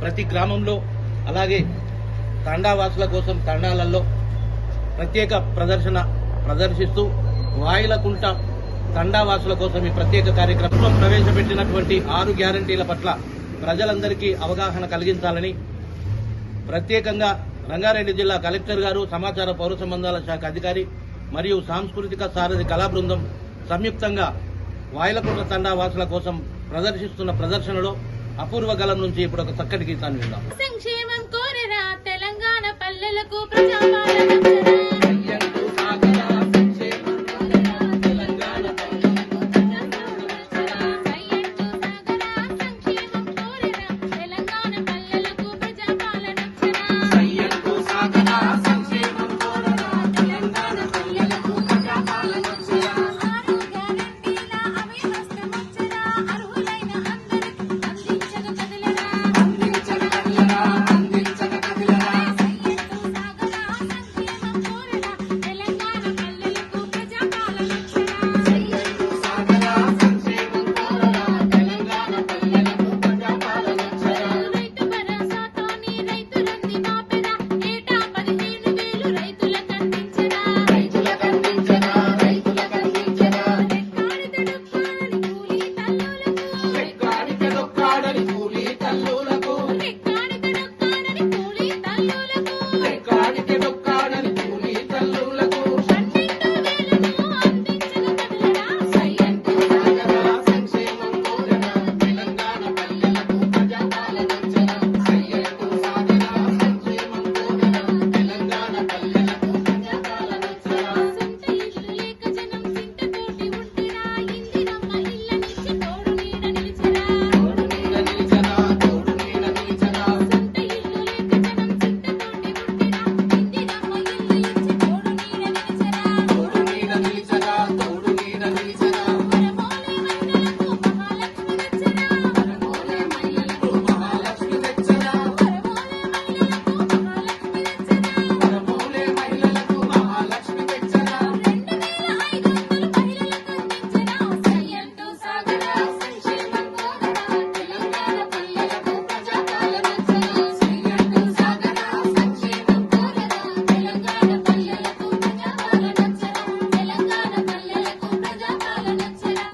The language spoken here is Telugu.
ప్రతి గ్రామంలో అలాగే తండావాసుల కోసం తండాలలో ప్రత్యేక ప్రదర్శన ప్రదర్శిస్తూ వాయిలకుంట తండావాసుల కోసం ఈ ప్రత్యేక కార్యక్రమం ప్రవేశపెట్టినటువంటి ఆరు గ్యారంటీల పట్ల ప్రజలందరికీ అవగాహన కలిగించాలని ప్రత్యేకంగా రంగారెడ్డి జిల్లా కలెక్టర్ గారు సమాచార పౌర సంబంధాల శాఖ అధికారి మరియు సాంస్కృతిక సారథి కళా బృందం సంయుక్తంగా వాయిలకుంట తండావాసుల కోసం ప్రదర్శిస్తున్న ప్రదర్శనలో అపూర్వ గలం నుంచి ఇప్పుడు ఒక చక్కటి గీతాన్ని విందాం. సంక్షేమం కోరరా తెలంగాణ పల్లెలకు ప్రజాపాలన.